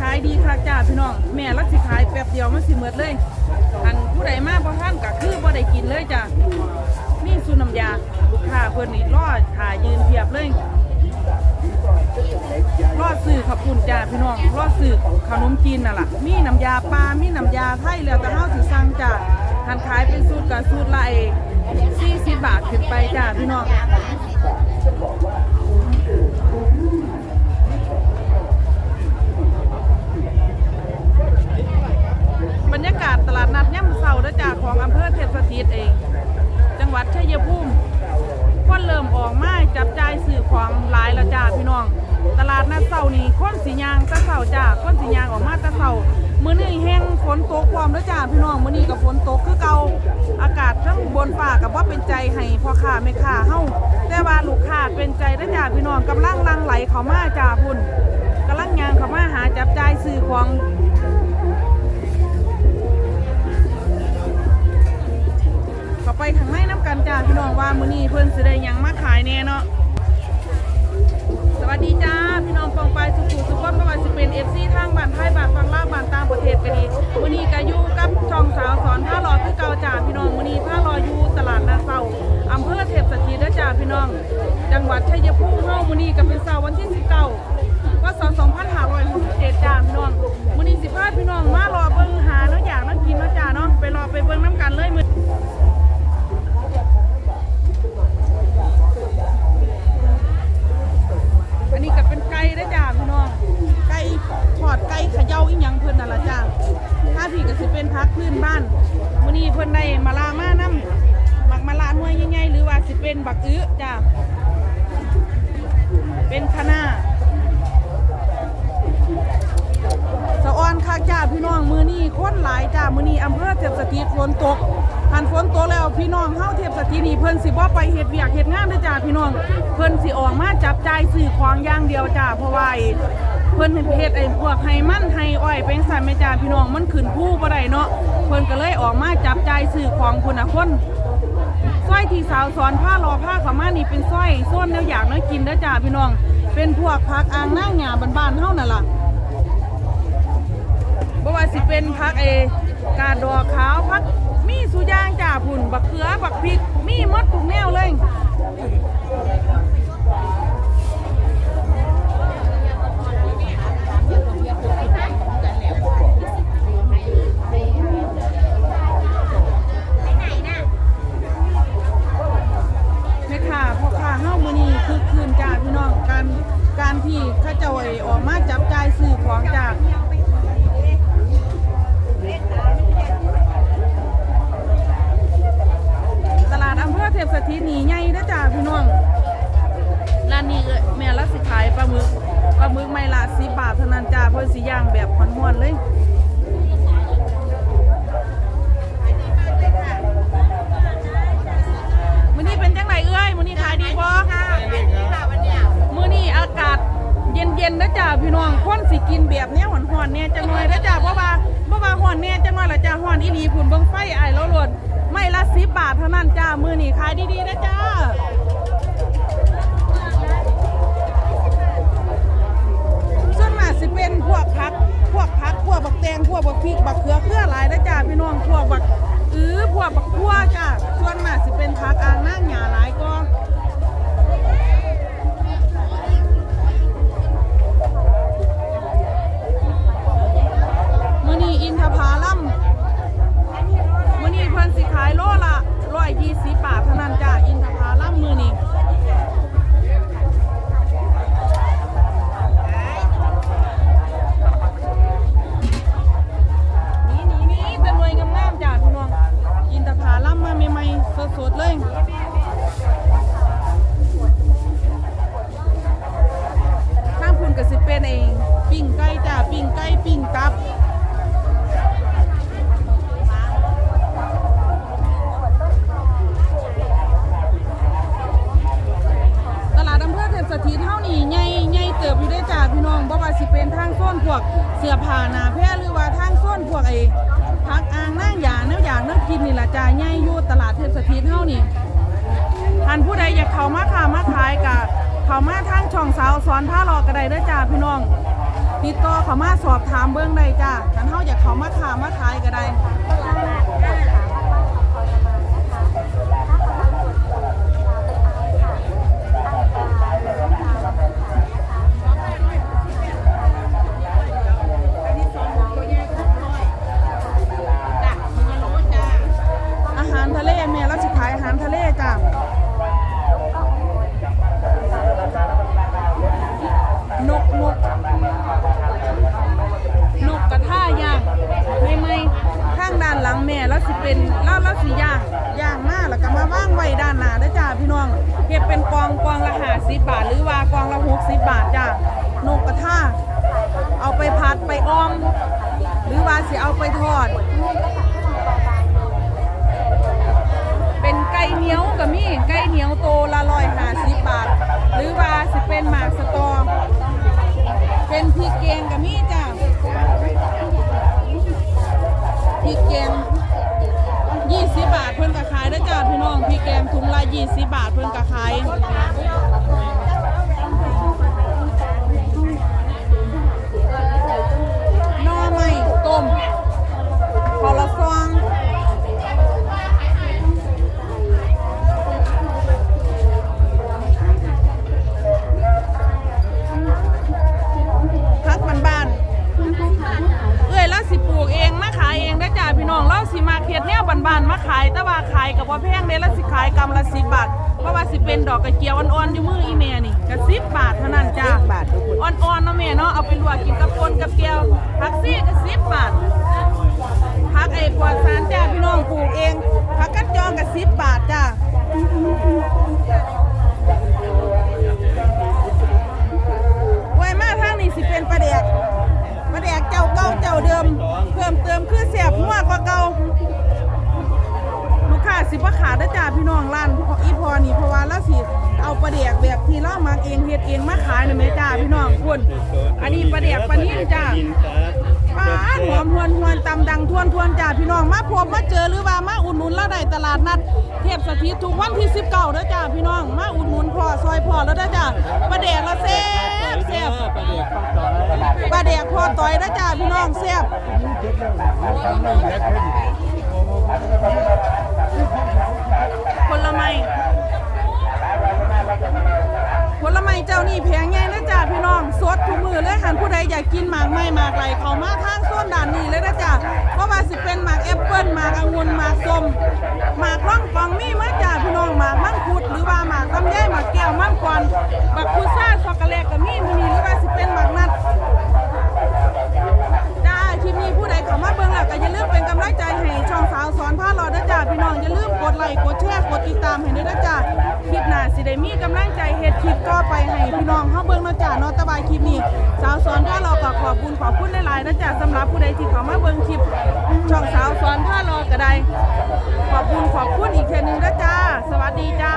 ขายดีค่ะจ้าพี่น้อง แม่รักสิขายแป๊บเดียวมันสิหมดเลยอันผู้ใดมาบ่ท่านก็คือบ่ได้กินเลยจ้านี่สุน้ำยาลูกค้าเพิ่นนี่รอถ่ายยืนเพียบเลยรอดสื่อขับปุ่นจ้าพี่น้องรอดสื่อขนมจีนน่ะล่ะ มีน้ำยาปลา มีน้ำยาไทยแล้วแต่เฮาสิสั่งจ้าหันขายเป็นสูตรกับสูตรละเอง40บาทขึ้นไปจ้าพี่น้อง เด้อจ้าของอำเภอเทพสถิตเอง จังหวัดชัยภูมิคนเริ่มออกมาจับจ่ายสื่อของหลายล้วจ้าพี่น้อง ตลาดนัดเสานี่คนสียางตะเสาจ้าคนสียางออกมาตะเสามื้อนี้แห้งฝนตกความแล้วจ้าพี่น้องมื้อนี้ก็ฝนตกคือเก่าอากาศทั้งบนฟ้ากับว่าเป็นใจให้พ่อค้าแม่ค้าเฮาแต่ว่าลูกค้าเป็นใจเด้อจ้าพี่น้องกำลังลังไหลเข้ามาจ้าพุ่นกำลังยางเข้ามาหาจับจ่ายสื่อของ พี่น้องว่ามื้อนี้เพิ่นสิได้หยังมาขายแน่เนาะสวัสดีจ้าพี่น้องปองไปสุขุสุขคนบ่ว่าสิเป็น FC ทางบ้านไทยบ้านฟังลาวบ้านต่างประเทศก็ดีมื้อนี้ก็อยู่กับช่องสาวสอนผ้ารอคือเก่าจ้าพี่น้องมื้อนี้ผ้ารออยู่ตลาดนาเซาอำเภอเทพสถิตเด้อจ้าพี่น้อง จังหวัดชัยภูมิเฮามื้อนี้ก็เป็นเสาร์วันที่19พศ2567จ้าพี่น้องมื้อนี้สิพาพี่น้องมา มื้อนี้อำเภอเทพสถิตฝนตกหันฝนตกแล้วพี่น้องเฮาเทพสถิตนี่เพิ่นสิบ่ไปเฮ็ดเวียกเฮ็ดงานเด้อจ้าพี่น้อง เพิ่นสิออกมาจับจ่ายซื้อของอย่างเดียวจ้าเพราะว่าไอ้เพิ่นเฮ็ดไอ้พวกไห้มันไห้อ้อยเป็นสันแม่จ้าพี่น้องมันขึ้นผู้บ่ได้เนาะเพิ่นก็เลยออกมาจับจ่ายซื้อของพุ่นน่ะคนสร้อยที่สาวสอนผ้ารอผ้าขามานี่เป็นสร้อยส้นแนวอยากเนาะกินเด้อจ้าพี่น้อง เป็นพวกผักอ่างนางหญ้าบ้านๆเฮานั่นล่ะบ่ว่าสิเป็นพักเอ กาดดอกขาวพักมีสุยางจ่าผุ่นบักเขือบักพริก มีมดทุกแนวเลย หน่อยละจ้าหอนอีหลีพุ่นเบิ่งไฟไอ้แล้วหลดไม่ละสิบาทเท่านั้นจ้า มื้อนี้ขายดีๆนะจ้าส่วนมากสิเป็นพวกพัก พวกพักพวกบักแตงพวกบักพริก บักเขือเครือหลายนะจ้า พี่น้องพวกบัก วกเสื้อผ้าหนาแพรหรือว่าทางโซนพวกไอ้พักอ่างนั่งหยางนวอยางน้ำกินนี่ละจ้าใหญ่อยู่ตลาดเทพสถิตเท่านี่ท่านผู้ใดอยากเข้ามาค้ามาขายกะเข้ามาทางช่องสาวสอนผ้ารอกระได้เด้อจ้าพี่น้องติดต่อเขามาสอบถามเบื้องใดจ้าคันเฮาอยากเขามาขามาขายกระได้ เป็นเล่าล้วสิย่างย่างมาแล้วก็มาว่างไว้ด้านหน้าด้จ้าพี่น้องเฮ็ดเป็นกองกองละ50บาท หรือว่ากองละ60บาทจ้านกกระทาเอาไปผัดไปอ้อม หรือว่าสิเอาไปทอด เป็นไก่เหนียวกับมี่ไก่เหนียวโตละร้อยห้าสิบบาท หรือว่าสิเป็นหมากสตอเป็นพริกแกงกับมี่จ้ะ ยี่สิบบาทเพิ่นก็ขาย บ้านๆมาขายแต่ว่าขายกับว่าแพงเด้แล้วสิขายกำละ10บาทเพราะว่าสิเป็นดอกกระเจียวอ่อนๆอยู่มืออีแม่นี่ก็10บาทเท่านั้นจ้าบาททุกคนอ่อนๆเนาะแม่เนาะเอาไปลวกกินกับปนกับแก้วผักซี่ก็10บาทผักไอ้ปลอดสารจ้า สิบ่ขาดเด้จ้าพี่น้องร้านอีพอนี่เพราะว่าเราสิเอาปลาแดกแบบที่เรามักเองเฮ็ดเองมาขายนี่แม่จ้าพี่น้องคุณอันนี้ปลาแดกปลานิ่มจ้าปลาหอมหวนหวนตำดังทวนทวนจ้าพี่น้องมาพบมาเจอหรือว่ามาอุดหนุนเราได้ตลาดนัดเทพสถิตทุกวันที่19เก้าได้อจ้าพี่น้องมาอุดหนุนพ่อซอยพ่อแล้วเด้อจ้าปลาแดกละแซ่บแซ่บปลาแดกพอต่อยนะจ้าพี่น้องเสียบ ผลไม้ผลไม้เจ้านี่แพงไงนะจ๊ะพี่น้องสดทุกมือเลยหันผู้ใดอยากกินหมากไม้หมากไหลเขามาทางโซนด่านนี้เลยนะจ๊ะเพราะว่าสิเป็นหมากแอปเปิ้ลหมากองุ่นหมากส้มหมากร่องฟองมีมาจ้ะพี่น้องหมากมังคุดหรือว่าหมากลำไยหมากแก้วายนะจ้าสำหรับผู้ใดที่เขามาเบิ่งคลิป ช่องสาวสอนผ้ารอก็ได้ ขอบคุณขอบคุณอีกเทื่อนึงนะจ้า สวัสดีจ้า